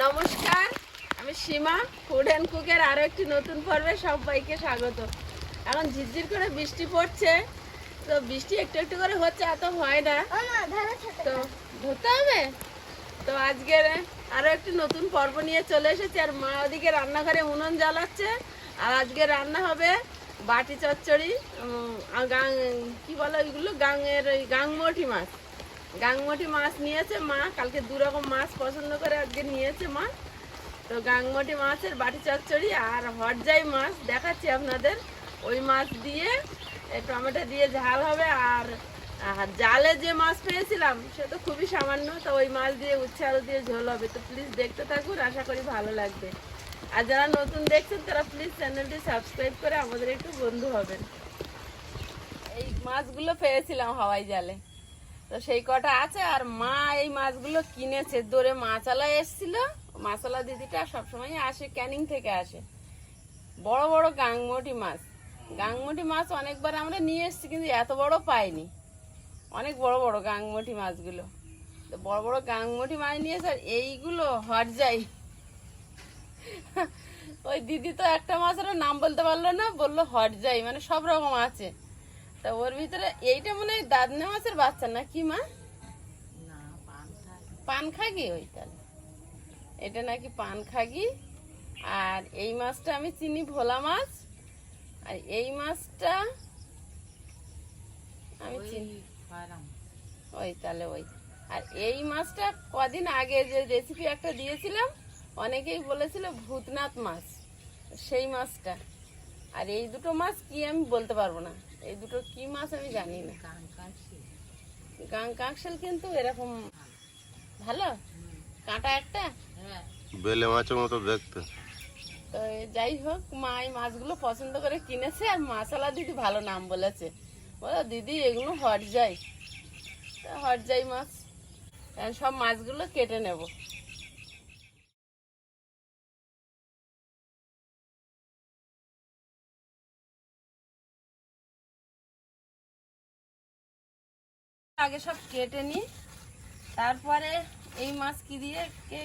নমস্কার আমি সীমা food and কুকের আরও একটি নতুন পর্বে সবাইকে স্বাগত। এখন ঝিরঝির করে বৃষ্টি পড়ছে তো বৃষ্টি একটু একটু করে হচ্ছে এত হয় না। তো ধরতে হবে? তো আজকের আরও একটি নতুন পর্ব নিয়ে চলে এসেছি আর মা ওদিকে রান্নাঘরে উনুন জ্বালাচ্ছে আর আজকে রান্না হবে বাটি চচ্চড়ি আর গাং কি বলে ওইগুলো? গাঙের ওই গাংমটি মাছ। গাংমটি মাছ নিয়েছে মা, কালকে দু রকম মাছ পছন্দ করে আজকে নিয়েছে মা। তো গাংমটি মাছের বাটি চচ্চড়ি আর হরজাই মাছ, দেখাচ্ছি আপনাদের। ওই মাছ দিয়ে টমেটো দিয়ে ঝাল হবে আর জালে যে মাছ পেয়েছিলাম, সে তো খুবই সামান্য, তো ওই মাছ দিয়ে উচ্ছে আলু দিয়ে ঝোল হবে। তো প্লিজ দেখতে থাকুন, আশা করি ভালো লাগবে। আর যারা নতুন দেখছেন, তারা প্লিজ চ্যানেলটি সাবস্ক্রাইব করে আমাদের একটু বন্ধু হবেন। এই মাছগুলো পেয়েছিলাম হাওয়াই জালে। তো সেই কটা আছে আর মা এই মাছগুলো কিনেছে। দূরে মাছালা এসছিল। মাছালা দিদিটা সবসময় আসে, ক্যানিং থেকে আসে। বড় বড় গাংমটি মাছ। গাংমটি মাছ অনেকবার আমরা নিয়ে এসেছি, কিন্তু এত বড় পাইনি। অনেক বড় বড় গাংমটি মাছগুলো। তো বড় বড় গাংমটি মাছ নিয়েছে আর এইগুলো হট যাই। ওই দিদি তো একটা মাছের নাম বলতে পারল না, বলল হট যাই মানে সব রকম আছে। তা ওর ভিতরে এইটা মনে হয় দাদনা মাছের বাচ্চা না কি মা পান খাগি ওই তাহলে? এটা নাকি পান খাগি। আর এই মাছটা আমি চিনি ভোলা মাছ। আর এই মাছটা আমি চিনি। ওই তাহলে ওই। আর এই মাছটা কদিন আগে যে রেসিপি একটা দিয়েছিলাম অনেকেই বলেছিল ভূতনাথ মাছ। সেই মাছটা। আর এই দুটো মাছ কি আমি বলতে পারব না। এই দুটো কি মাছ আমি জানি না। গাং কাঁকশাল কিন্তু এরকম ভালো? কাঁটা একটা? বেলে মাছের মতো দেখতে। তো যাই হোক মা এই মাছগুলো পছন্দ করে কিনেছে আর মাসালা দিদি ভালো নাম বলেছে। বলো দিদি এগুলো হট যাই হট যাই মাছ সব মাছগুলো কেটে নেব। আগে সব কেটে নিই। তারপরে এই মাছ কি দিয়ে কে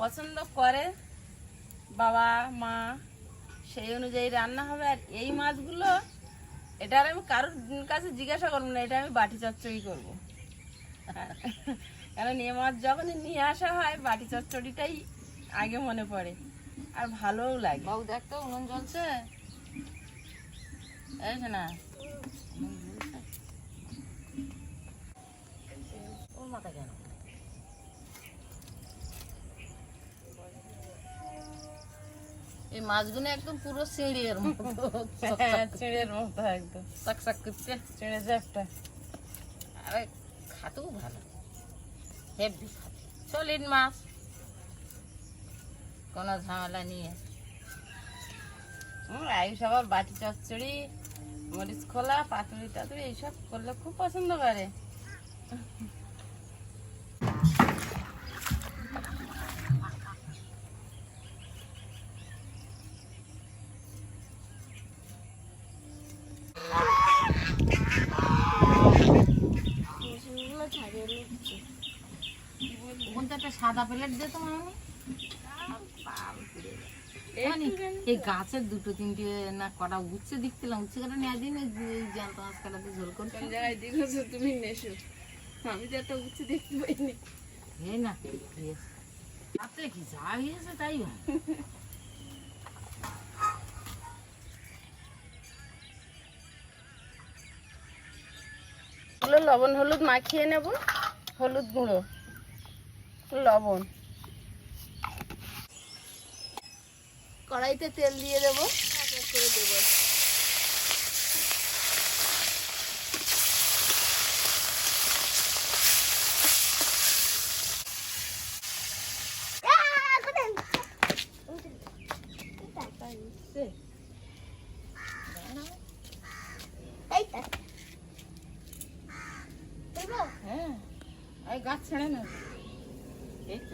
পছন্দ করে, বাবা, মা, সেই অনুযায়ী রান্না হবে। আর এই মাছগুলো, এটা আমি কারোর কাছে জিজ্ঞাসা করব না, এটা আমি বাটি চচ্চড়ি করব। কারণ এ মাছ যখনই নিয়ে আসা হয়, বাটি চচ্চড়িটাই আগে মনে পড়ে। আর ভালোও লাগে। বাবু, দেখ তো, উনুন জ্বলছে। এই না ওর মাথা কেন? এই মাছগুলো একদম পুরো সিঁড়ির মতো। হ্যাঁ চিড়ের মতো একদম। চাকচাক করছে। চিড়ে জ্যাপটা আরে খাতেও ভালো। হেভি খাতে সলিড মাছ। কোনো ঝামেলা নিয়ে। আয়ুষ আবার বাটি চচ্চড়ি মরিচ খোলা পাতুরি টাতুরি এইসব করলে খুব পছন্দ করে। সাদা প্লেট দে তো মামনি মানে এই গাছের দুটো তিনটে না কটা উচ্ছে দেখছিলাম উচ্ছে কাটা নেওয়া দিন জ্যান্ত মাছ কাটাতে ঝোল জায়গায় তুমি নেশো। আমি তো একটা উচ্ছে দেখতে পাইনি। এই না দিয়েছে। কি যা হয়েছে তাই। লবণ হলুদ মাখিয়ে নেব হলুদ গুঁড়ো। লবণ। কড়াইতে তেল দিয়ে দেবো। করে দেবো হ্যাঁ গাছ ছেড়ে না। এই তো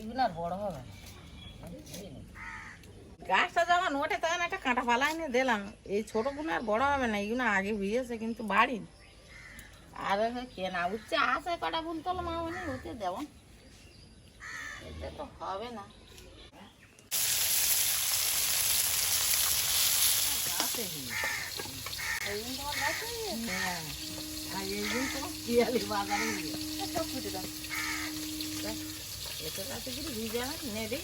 এগুলো আর বড় হবে। গাছটা যখন ওঠে তখন একটা কাঁটা পালা এনে দিলাম। এই ছোটগুলো আর বড় হবে না এইগুলো আগে হয়েছে কিন্তু বাড়ি। আর কেনা উঠছে আছে কটা ফুল তোলা মা মানে হতে দেব। এটা তো হবে না। হয়েছে? আর এইদিন তোমার পিয়ালি বাজারে হয়েছে। এ সব ফুটে দাও। দেখ, এতে কিছু ভিজে না নেড়ে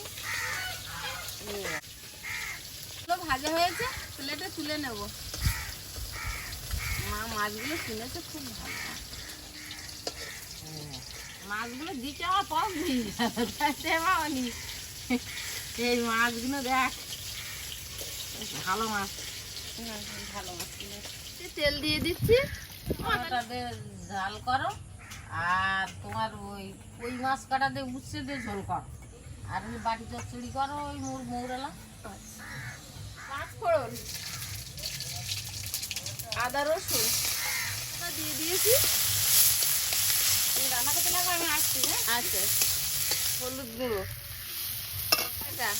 এগুলো ভাজা হয়েছে প্লেটে তুলে নেব। মা মাছগুলো কিনেছে খুব ভালো। মাছগুলো দিতে আমার পথ মানি এই মাছগুলো দেখ। ভালো মাছ। ভালো মাছ। কিনেছে তেল দিয়ে দিচ্ছি। ঝাল করো। আর তোমার ওই ওই মাছ কাটা দিয়ে উচ্ছে দিয়ে ঝোল করো। আর ওই বাড়ি চচ্চড়ি করো ওই মৌর মৌরালা। পাঁচ ফোড়ন। আদা রসুন। দিয়ে দিয়েছি। রান্না করতে লাগো আমি আসছি হ্যাঁ? আচ্ছা। হলুদ গুঁড়ো। এটা।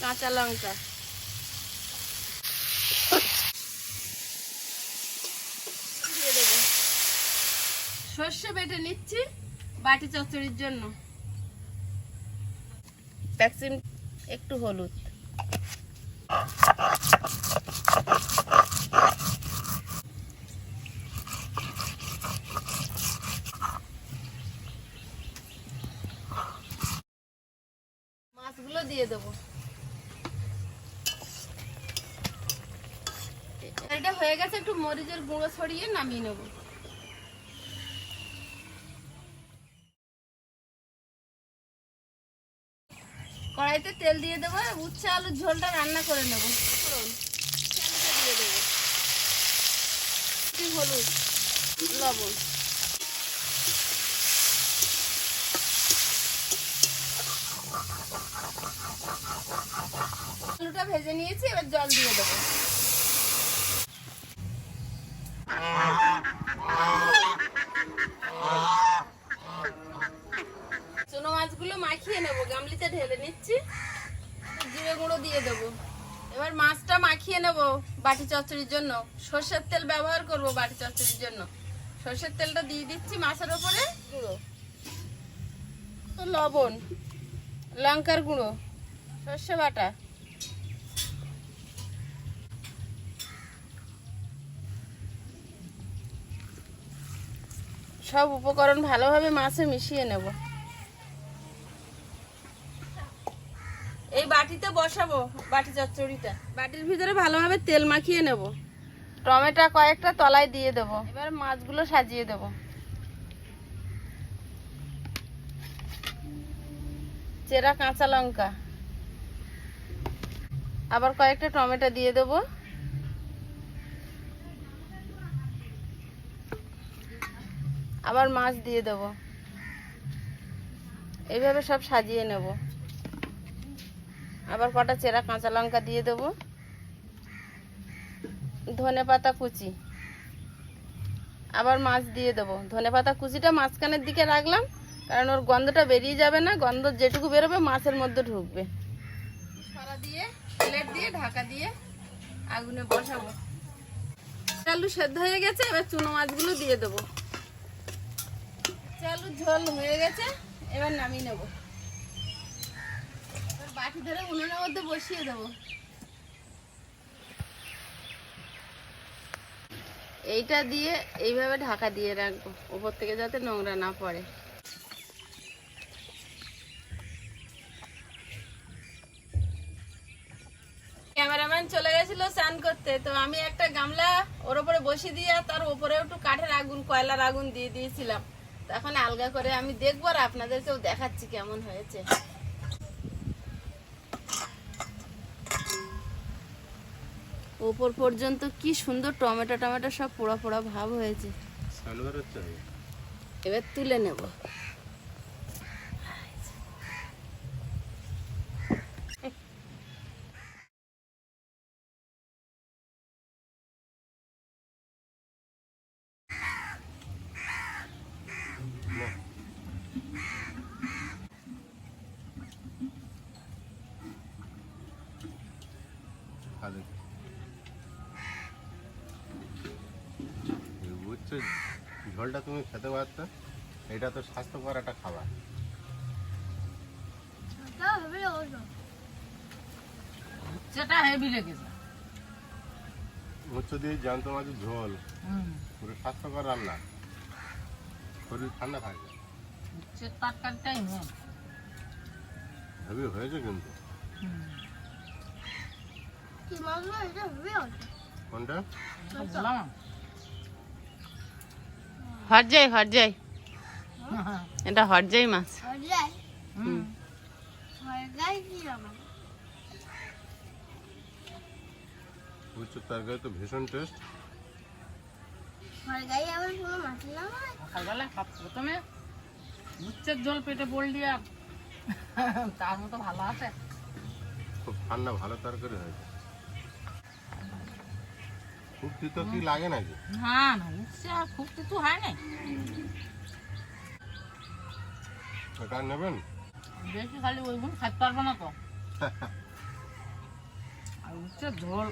কাঁচা লঙ্কা দিয়ে দেবো সর্ষে বেটে নিচ্ছি বাটি চচ্চড়ির জন্য। ভ্যাকসিন একটু হলুদ। মাছগুলো দিয়ে দেবো। এটা হয়ে গেছে একটু মরিচের গুঁড়ো ছড়িয়ে নামিয়ে নেব। কড়াইতে তেল দিয়ে দেবো উচ্ছে আলুর ঝোলটা রান্না করে নেব। দিয়ে দেবো হলুদ লবণ। আলুটা ভেজে নিয়েছি এবার জল দিয়ে দেবো। চুনো মাছগুলো মাখিয়ে নেব গামলিতে ঢেলে নিচ্ছি জিরে গুঁড়ো দিয়ে দেবো এবার মাছটা মাখিয়ে নেব বাটি চচ্চড়ির জন্য। সর্ষের তেল ব্যবহার করব বাটি চচ্চড়ির জন্য। সর্ষের তেলটা দিয়ে দিচ্ছি মাছের ওপরে। গুঁড়ো। তো লবণ লঙ্কার গুঁড়ো সর্ষে বাটা। সব উপকরণ ভালোভাবে মাছে মিশিয়ে নেব এই বাটিতে বসাবো বাটি চচ্চড়িটা বাটির ভিতরে ভালোভাবে তেল মাখিয়ে নেব। টমেটো কয়েকটা তলায় দিয়ে দেবো। এবার মাছগুলো সাজিয়ে দেবো। চেরা কাঁচা লঙ্কা। আবার কয়েকটা টমেটো দিয়ে দেবো। আবার মাছ দিয়ে দেবো। এইভাবে সব সাজিয়ে নেব। আবার কটা চেরা কাঁচা লঙ্কা দিয়ে দেবো। ধনে পাতা কুচি। আবার মাছ দিয়ে দেবো। ধনে পাতা কুচিটা মাঝখানের দিকে রাখলাম, কারণ ওর গন্ধটা বেরিয়ে যাবে না, গন্ধ যেটুকু বেরোবে মাছের মধ্যে ঢুকবে। সরা দিয়ে ঢাকা দিয়ে আগুনে বসাবো। আলু সেদ্ধ হয়ে গেছে, এবার চুনো মাছগুলো দিয়ে দেবো। চালু ঝোল হয়ে গেছে, এবার নামিয়ে নেব। ধরে উনুনের মধ্যে বসিয়ে দেবো। এইটা দিয়ে এইভাবে ঢাকা দিয়ে রাখব উপর থেকে যাতে নোংরা না পড়ে। ক্যামেরাম্যান চলে গেছিল স্নান করতে, তো আমি একটা গামলা ওর উপরে বসিয়ে দিয়ে তার উপরে একটু কাঠের আগুন, কয়লার আগুন দিয়ে দিয়েছিলাম। এখন আলগা করে আমি দেখব আর আপনাদেরকেও দেখাচ্ছি কেমন হয়েছে। ওপর পর্যন্ত কি সুন্দর টমেটো টমেটো সব পোড়া পোড়া ভাব হয়েছে। এবার তুলে নেব। Thank ঝোলটা তুমি খেতে পারতো এটা তো স্বাস্থ্যকর একটা খাবার। সেটা হেভি লেগেছে। উচ্ছে দিয়ে জ্যান্ত মাছের ঝোল পুরো স্বাস্থ্যকর রান্না। শরীর ঠান্ডা থাকবে। তরকারিটাই মেন হেভি হয়েছে কিন্তু। কোনটা? হরজাই হরজাই এটা হরজাই মাছ। হুম। তরকারি তো ভীষণ টেস্ট সকালবেলা প্রথমে উচ্ছের জল পেটে পড়লি আর তার মতো ভালো আছে। খুব ঠান্ডা ভালো তরকারি হয়েছে। খুব তিতো কি লাগে নাকি? না না উচ্ছে আর খুব কিছু হয় না এটা নেবেন? বেশি খালি ওইগুলো খাইতে পারব না তো। আর উচ্ছের ঝোল।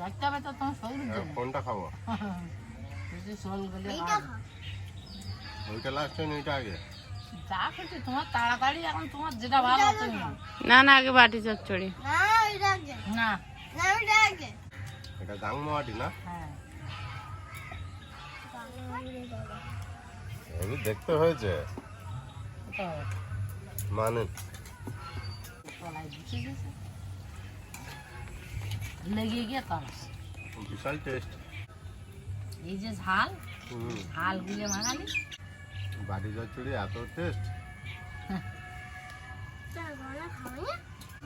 দেখতে হবে তো তোমার শরীরের আর কোনটা খাব? বেশি শোল গেলে ওইটা লাস্টে না এটা আগে। যা খুশি তোমার তাড়াতাড়ি এখন তোমার যেটা ভালো তুমি নাও। না না আগে বাটি চচ্চড়ি। না এটা গাংমাটি না? হ্যাঁ। দেখতে হয়েছে। মানে? লেগে গিয়ে বিশাল টেস্ট এই যে ঝাল হুম। ঝাল গুলে মাখালি বাড়ি চচ্চড়ি এত টেস্ট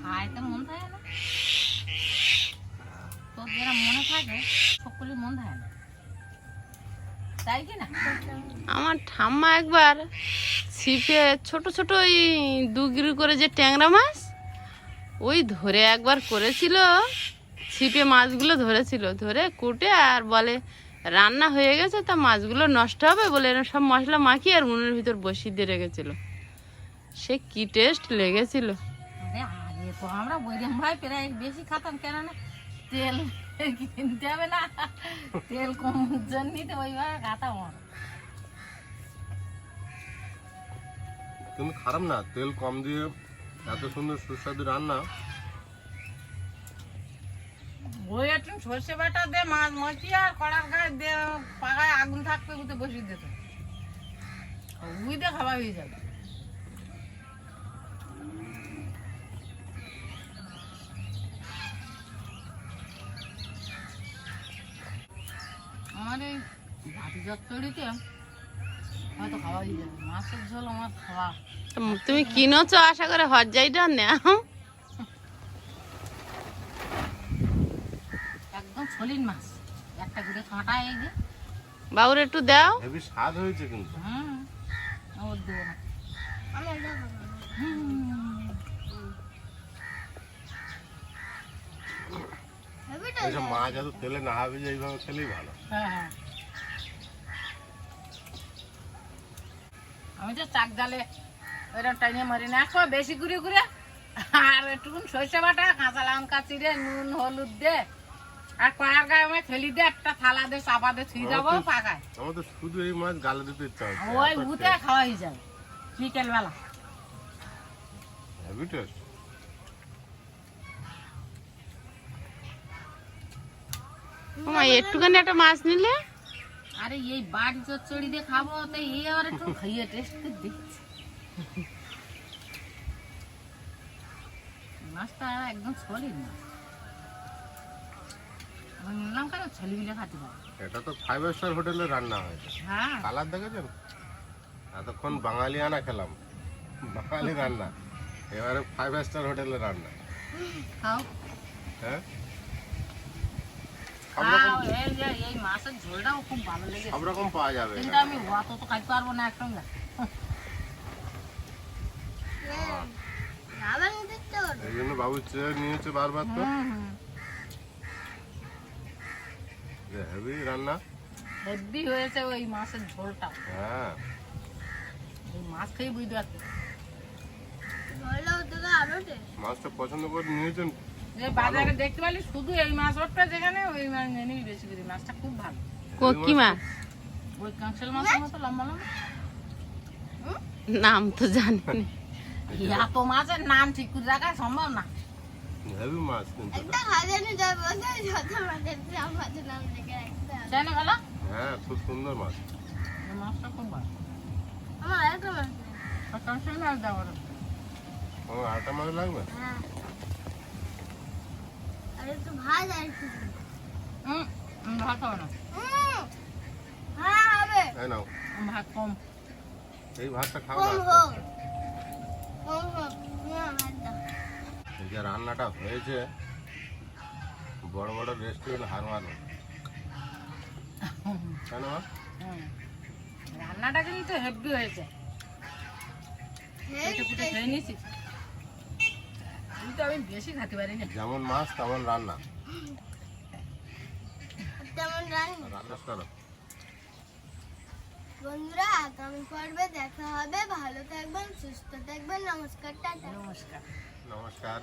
খাইতে মন থাকে না। তোর যেটা মনে থাকে সকলের মন থাকে না তাই কি না? আমার ঠাম্মা একবার ছিপে ছোট ছোট ওই দু গিরি করে যে ট্যাংরা মাছ ওই ধরে একবার করেছিল ছিপে মাছগুলো ধরেছিল। ধরে কুটে আর বলে রান্না হয়ে গেছে তা মাছগুলো নষ্ট হবে? বলে এরকম সব মশলা মাখিয়ে আর উনুনের ভিতর বসিয়ে দিয়ে রেখেছিল। সে কি টেস্ট লেগেছিল। আরে আমরা বৈরাম ভাই প্রায় বেশি খাতাম কেন না তেল কিনতে হবে না। তেল কম জন্যই তো ওইভাবে খাতাম আমরা। কিন্তু খারাপ না তেল কম দিয়ে এত সুন্দর সুস্বাদু রান্না। ওই একটু সর্ষে বাটা দে মাছ মশি আর কড়ার গায়ে দে পাগায় আগুন থাকতে উঠে বসিয়ে দিত উই দিয়ে খাওয়া হয়ে যাবে। আমার এই ভাতি চচ্চড়িতে হয়তো খাওয়া হয়ে যাবে। মাছের ঝোল আমার খাওয়া। তো তুমি কিনোছো আশা করে হরজাইটা নেও। একদম ছলিন মাছ। একটা করে কাঁটা এই যে। বাবুর একটু দাও। হেভি স্বাদ হয়েছে কিন্তু। হুম ওর দেবো না। হুম। এইসব মাছ এত তেলে না হবে যে এইভাবে খেলেই ভালো। হ্যাঁ হ্যাঁ। আমি তো চাক ডালে ওইরকম টাইনে মারি না একশো বেশি করে করে আর সর্ষে বাটা কাঁচা লঙ্কা চিড়ে নুন হলুদ দে। আর কড়ার গায়ে আমি ফেলি দে একটা থালা দে চাপা দে থুই যাব পাকায়। আমার তো শুধু এই মাছ গালে দিতে ইচ্ছা ওই উঠে খাওয়া হয়ে যাবে বিকেল ওমা একটুখানি একটা মাছ নিলে? আরে এই বাড়ি চচ্চড়ি দিয়ে খাব তো এই আবার একটু খাইয়ে টেস্ট করে দেখছি। মাছটা একদম সলিড না। নিলাম কেন ছেলে মিলে খাতে পারে এটা তো ফাইভ স্টার হোটেলে রান্না হয় হ্যাঁ। কালার দেখেছেন? এতক্ষণ বাঙালি আনা খেলাম। বাঙালি রান্না। এবারে ফাইভ স্টার হোটেলে রান্না। খাও। হ্যাঁ? সব রকম এই যে এই মাছের ঝোলটাও খুব ভালো লেগেছে। সব রকম পাওয়া যাবে কিন্তু আমি অত তো খাইতে পারব না একসঙ্গে। এই জন্য বাবু চেয়ে নিয়েছে বারবার তো। হুম হুম। যে হেভি রান্না। হেভি হয়েছে ওই মাছের ঝোলটা। হ্যাঁ। এই মাছ খেয়ে বুঝতে পারছি। মাছটা পছন্দ করে নিয়েছেন বাজারে দেখতে পারলি শুধু এই মাছ ওঠটা যেখানে ওই মাছ নিয়ে বেশি করে। মাছটা খুব ভালো। কি মাছ? ওই কাঁকশাল মাছের মতো লম্বা লম্বা। নাম তো জানি এত মাছের নাম ঠিক করে রাখা সম্ভব না। হেভি মাছ কিন্তু। একটা হাজারে যত যত মাছের আমাদের নাম লিখে রাখতে হবে। তাই হ্যাঁ খুব সুন্দর মাছ। মাছটা খুব ভালো। আমার একটা মাছ কাঁকশাল মাছ দাও ওরা। আমার মাছ লাগবে? হ্যাঁ। আর একটু ভাত আর একটু হুম হুম, ভাত হবে না। হ্যাঁ হবে। এই নাও। ভাত কম। এই ভাতটা খাও কম না হোক। কম হোক। না ভাত দাও। এই যে রান্নাটা হয়েছে বড় বড় রেস্টুরেন্ট হার মারো। তাই না মা? হুম। রান্নাটা কিন্তু হেভি হয়েছে। খেয়ে নিয়েছিস? কিন্তু আমি বেশি খেতে পারি না। যেমন মাছ তেমন রান্না। তেমন রান্না রান্না করো। বন্ধুরা আগামী পর্বে দেখা হবে। ভালো থাকবেন সুস্থ থাকবেন। নমস্কার টাটা। নমস্কার। নমস্কার।